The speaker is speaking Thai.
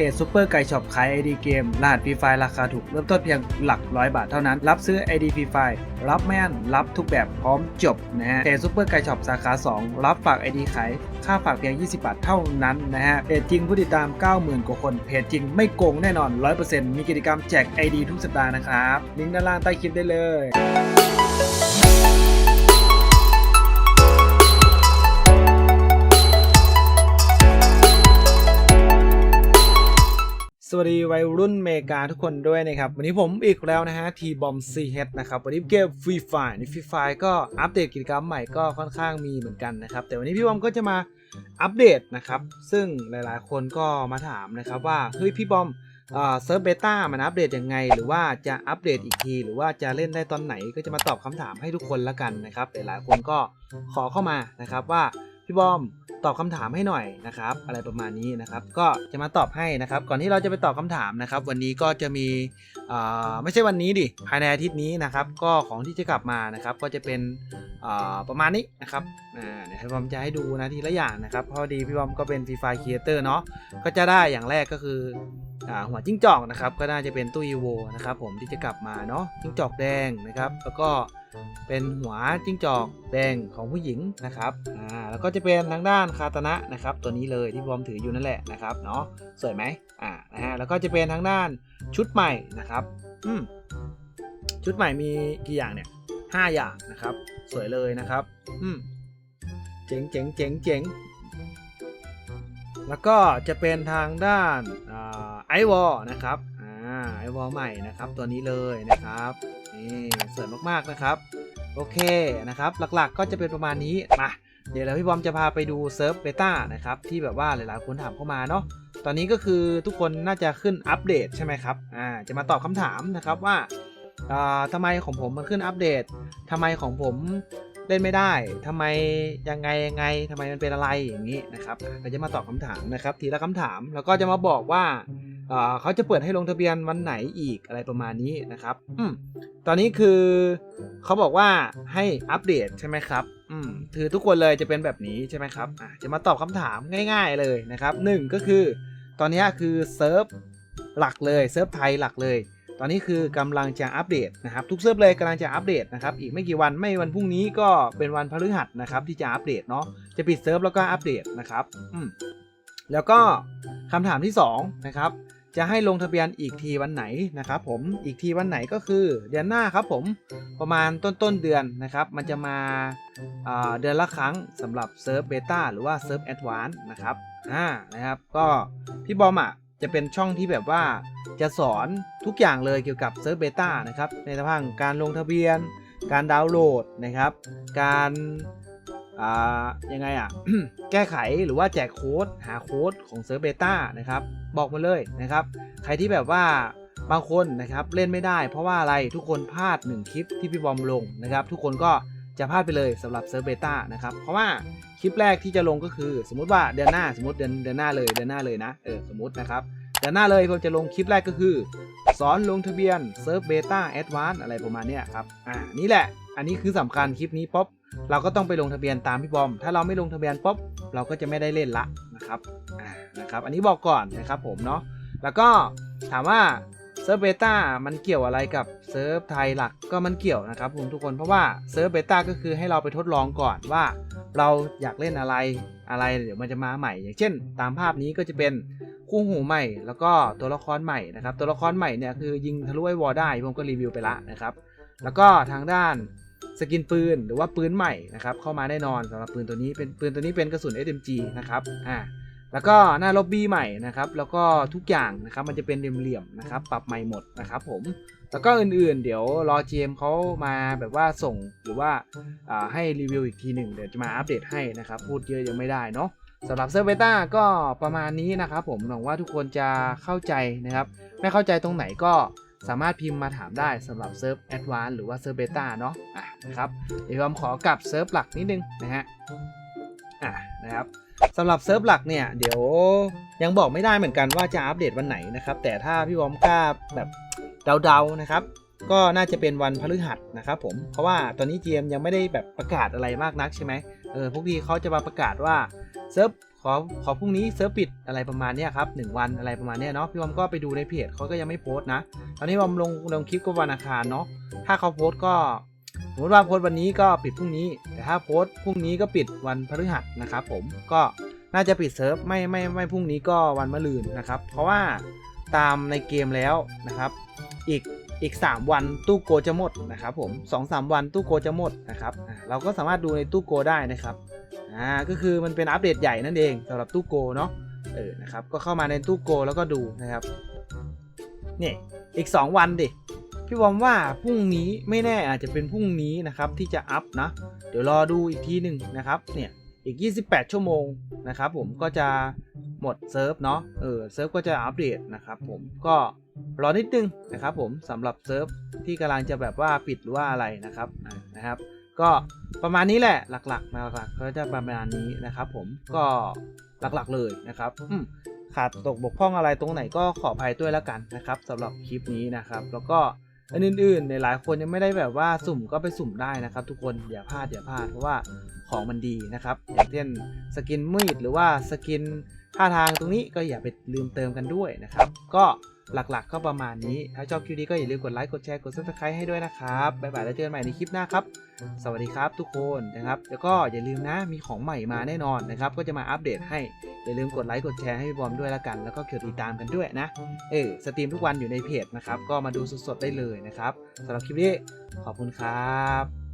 เพจซูเปอร์ไก่ช็อปขาย ID เกมรหัสฟรีไฟราคาถูก เริ่มต้นเพียงหลักร้อยบาทเท่านั้น รับซื้อ ID ฟรีไฟรับไม่น รับทุกแบบพร้อมจบนะฮะเพจซูเปอร์ไก่ช็อปสาขา 2 รับฝาก ID ขาย ค่าฝากเพียง 20 บาทเท่านั้นนะฮะเพจจริงผู้ติดตาม 90,000 กว่าคน เพจจริงไม่โกงแน่นอน 100%มีกิจกรรมแจก ID ทุกสัปดาห์นะครับลิงก์ด้านล่างใต้คลิปได้เลย สวัสดีวัยรุ่นเมกาทุกคนด้วยนะครับ วันนี้ผมอีกแล้วนะฮะทีบอมซีเฮดนะครับ วันนี้เกมฟรีไฟในฟรีไฟก็อัปเดตกิจกรรมใหม่ก็ค่อนข้างมีเหมือนกันนะครับ แต่วันนี้พี่บอมก็จะมาอัปเดตนะครับ ซึ่งหลายๆ คนก็มาถามนะครับว่า เฮ้ยพี่บอมเออเซิร์ฟเบต้ามันอัปเดตยังไง หรือว่าจะอัปเดตอีกที หรือว่าจะเล่นได้ตอนไหนก็จะมาตอบคำถามให้ทุกคนละกันนะครับ หลายๆคนก็ขอเข้ามานะครับว่าพี่บอม ตอบคำถามให้หน่อยนะครับ อะไรประมาณนี้นะครับ ก็จะมาตอบให้นะครับ ก่อนที่เราจะไปตอบคำถามนะครับ วันนี้ก็จะมีอ่าไม่ใช่วันนี้ดิภายในอาทิตย์นี้นะครับ ก็ของที่จะกลับมานะครับ ก็จะเป็นอ่าประมาณนี้นะครับอ่าเดี๋ยวพี่บอมจะให้ดูนะทีละอย่างนะครับพราะดีพี่บอมก็เป็นฟรีไฟครีเอเตอร์เนาะก็จะได้อย่างแรกก็คืออ่าหัวจิ้งจอกนะครับ ก็น่าจะเป็นตู้อีโวนะครับ ผมที่จะกลับมาเนาะจิ้งจอกแดงนะครับ แล้วก็ เป็นหัวจิ้งจอกแดงของผู้หญิงนะครับอ่าแล้วก็จะเป็นทางด้านคาตนะนะครับ ตัวนี้เลยที่บอมถืออยู่นั่นแหละนะครับเนาะสวยไหมอ่านะฮะแล้วก็จะเป็นทางด้านชุดใหม่นะครับอืมชุดใหม่มีกี่อย่างเนี่ยห้าอย่างนะครับ สวยเลยนะครับอืมเจ๋งเจ๋งเจ๋งเจ๋งแล้วก็จะเป็นทางด้านไอวอลนะครับ วอลใหม่นะครับตัวนี้เลยนะครับนี่สวยมากๆนะครับ โอเคนะครับ หลักๆก็จะเป็นประมาณนี้มาเดี๋ยวเราพี่บอมจะพาไปดูเซิร์ฟเบต้านะครับที่แบบว่าหลายๆคนถามเข้ามาเนาะตอนนี้ก็คือทุกคนน่าจะขึ้นอัปเดตใช่ไหมครับอ่าจะมาตอบคำถามนะครับว่าอ่าทำไมของผมมันขึ้นอัปเดตทำไมของผมเล่นไม่ได้ทำไมยังไงยังไงทำไมมันเป็นอะไรอย่างนี้นะครับ ก็จะมาตอบคำถามนะครับ ทีละคำถาม แล้วก็จะมาบอกว่า เขาจะเปิดให้ลงทะเบียนวันไหนอีกอะไรประมาณนี้นะครับอืมตอนนี้คือเขาบอกว่าให้อัปเดตใช่ไหมครับอืมคือทุกคนเลยจะเป็นแบบนี้ใช่ไหมครับอะจะมาตอบคำถามง่าย ๆเลยนะครับหนึ่งก็คือ ตอนนี้คือเซิร์ฟหลักเลยเซิร์ฟไทยหลักเลย ตอนนี้คือกำลังจะอัปเดตนะครับ ทุกเซิร์ฟเลยกำลังจะอัปเดตนะครับ อีกไม่กี่วันไม่วันพรุ่งนี้ก็เป็นวันพฤหัสนะครับที่จะอัปเดตเนาะจะปิดเซิร์ฟแล้วก็อัปเดตนะครับอืมแล้วก็คำถามที่สองนะครับ จะให้ลงทะเบียนอีกทีวันไหนนะครับผมอีกทีวันไหนก็คือเดือนหน้าครับผมประมาณต้นต้นเดือนนะครับ มันจะมาาเดือนละครั้งสำหรับเซิร์ฟเบต้าหรือว่าเซิร์ฟแอดวานซ์นะครับอ่านะครับก็พี่บอมอะจะเป็นช่องที่แบบว่าจะสอนทุกอย่างเลยเกี่ยวกับเซิร์ฟเบต้านะครับในทางการลงทะเบียน การดาวน์โหลดนะครับ การ อ่ายังไงอะ แก้ไขหรือว่าแจกโค้ดหาโค้ดของเซิร์ฟเบต้านะครับ บอกมาเลยนะครับ ใครที่แบบว่าบางคนนะครับเล่นไม่ได้ เพราะว่าอะไรทุกคนพลาดหนึ่งคลิปที่พี่บอมลงนะครับ ทุกคนก็จะพลาดไปเลยสำหรับเซิร์ฟเบต้านะครับ เพราะว่าคลิปแรกที่จะลงก็คือ สมมุติว่าเดือนหน้าสมมติเดือนเดือนหน้าเลยเดือนหน้าเลยนะเออสมมตินะครับเดือนหน้าเลยผมจะลงคลิปแรกก็คือ สอนลงทะเบียนเซิร์ฟเบต้าแอดวานอะไรประมาณนี้ครับอ่านี่แหละ อันนี้คือสำคัญคลิปนี้ป๊อป เราก็ต้องไปลงทะเบียนตามพี่บอม ถ้าเราไม่ลงทะเบียนป๊อปเราก็จะไม่ได้เล่นละนะครับอ่านะครับ อันนี้บอกก่อนนะครับผมเนาะแล้วก็ถามว่าเซิร์ฟเบต้ามันเกี่ยวอะไรกับเซิร์ฟไทยหลักก็มันเกี่ยวนะครับคุณทุกคนเพราะว่าเซิร์ฟเบต้าก็คือให้เราไปทดลองก่อนว่า เราอยากเล่นอะไรอะไรเดี๋ยวมันจะมาใหม่ อย่างเช่น ตามภาพนี้ก็จะเป็นคู่หูใหม่ แล้วก็ตัวละครใหม่นะครับ ตัวละครใหม่เนี่ยคือยิงทะลุไอวอลได้ผมก็รีวิวไปละนะครับ แล้วก็ทางด้าน สกินปืนหรือว่าปืนใหม่นะครับเข้ามาแน่นอนสำหรับปืนตัวนี้เป็นปืนตัวนี้เป็นกระสุน SMG นะครับอ่าแล้วก็หน้าล็อบบี้ใหม่นะครับแล้วก็ทุกอย่างนะครับมันจะเป็นเหลี่ยมๆนะครับปรับใหม่หมดนะครับผมแล้วก็อื่นๆ เดี๋ยวรอเจมเขามาแบบว่าส่งหรือว่าให้รีวิวอีกทีหนึ่งเดี๋ยวจะมาอัปเดตให้นะครับพูดเยอะยังไม่ได้เนาะสำหรับเซิร์เบต้าก็ประมาณนี้นะครับผมหวังว่าทุกคนจะเข้าใจนะครับ ไม่เข้าใจตรงไหนก็ สามารถพิมพ์มาถามได้สำหรับเซิร์ฟแอดวานหรือว่าเซิร์ฟเบต้าเนาะอะนะครับเดี๋ยวผมขอกลับเซิร์ฟหลักนิดนึงนะฮะอะนะครับสำหรับเซิร์ฟหลักเนี่ยเดี๋ยวยังบอกไม่ได้เหมือนกันว่าจะอัปเดตวันไหนนะครับ แต่ถ้าพี่วอมกล้าแบบเดาๆนะครับ ก็น่าจะเป็นวันพฤหัสนะครับผมเพราะว่าตอนนี้ GM ยังไม่ได้แบบประกาศอะไรมากนักใช่ไหมเออพวกพี่เขาจะมาประกาศว่าเซิร์ฟ ขอขอพรุ่งนี้เซิร์ฟปิดอะไรประมาณนี้ครับหนึ่งวันอะไรประมาณนี้เนาะพี่บอมก็ไปดูในเพจเขาก็ยังไม่โพสต์นะ ตอนนี้บอมลงลงคลิปก็วันอังคารเนาะถ้าเขาโพสต์ก็สมมติว่าโพสต์วันนี้ก็ปิดพรุ่งนี้ แต่ถ้าโพสต์พรุ่งนี้ก็ปิดวันพฤหัสนะครับผมก็น่าจะปิดเซิร์ฟไม่ไม่ไม่พรุ่งนี้ก็วันมะรืนนะครับ เพราะว่าตามในเกมแล้วนะครับ อีกอีก 3 วันตู้โกจะหมดนะครับผม2 3 วันตู้โกจะหมดนะครับเราก็สามารถดูในตู้โกได้นะครับ อ่าก็คือมันเป็นอัปเดตใหญ่นั่นเองสำหรับตู้โกเนาะเออนะครับก็เข้ามาในตู้โกแล้วก็ดูนะครับนี่อีก 2 วันดิพี่บอมว่าพรุ่งนี้ไม่แน่อาจจะเป็นพรุ่งนี้นะครับที่จะอัพนะ เดี๋ยวรอดูอีกทีหนึ่งนะครับเนี่ยอีก 28 ชั่วโมงนะครับผมก็จะหมดเซิร์ฟเนาะเออเซิร์ฟก็จะอัปเดตนะครับผมก็รอนิดนึงนะครับผมสำหรับเซิร์ฟที่กำลังจะแบบว่าปิดหรือว่าอะไรนะครับนะครับ ก็ประมาณนี้แหละหลักๆนะหลักๆก็จะประมาณนี้นะครับ ผมก็หลักๆเลยนะครับขาดตกบกพร่องอะไรตรงไหนก็ขออภัยด้วยแล้วกันนะครับสำหรับคลิปนี้นะครับ แล้วก็อันอื่นๆในหลายคนยังไม่ได้แบบว่าสุ่มก็ไปสุ่มได้นะครับ ทุกคนอย่าพลาดอย่าพลาดเพราะว่าของมันดีนะครับอย่างเช่นสกินมีดหรือว่าสกินท่าทางตรงนี้ก็อย่าไปลืมเติมกันด้วยนะครับ ก็ หลักๆ ก็ประมาณนี้ ถ้าชอบคลิปนี้ก็อย่าลืมกดไลค์กดแชร์กด subscribe ให้ด้วยนะครับบ๊ายบายแล้วเจอกันใหม่ในคลิปหน้าครับ สวัสดีครับทุกคนนะครับ แล้วก็อย่าลืมนะมีของใหม่มาแน่นอนนะครับ ก็จะมาอัปเดตให้ อย่าลืมกดไลค์กดแชร์ให้บอมด้วยละกัน แล้วก็กดติดตามกันด้วยนะ เออสตรีมทุกวันอยู่ในเพจนะครับ ก็มาดูสดๆได้เลยนะครับสำหรับคลิปนี้ขอบคุณครับ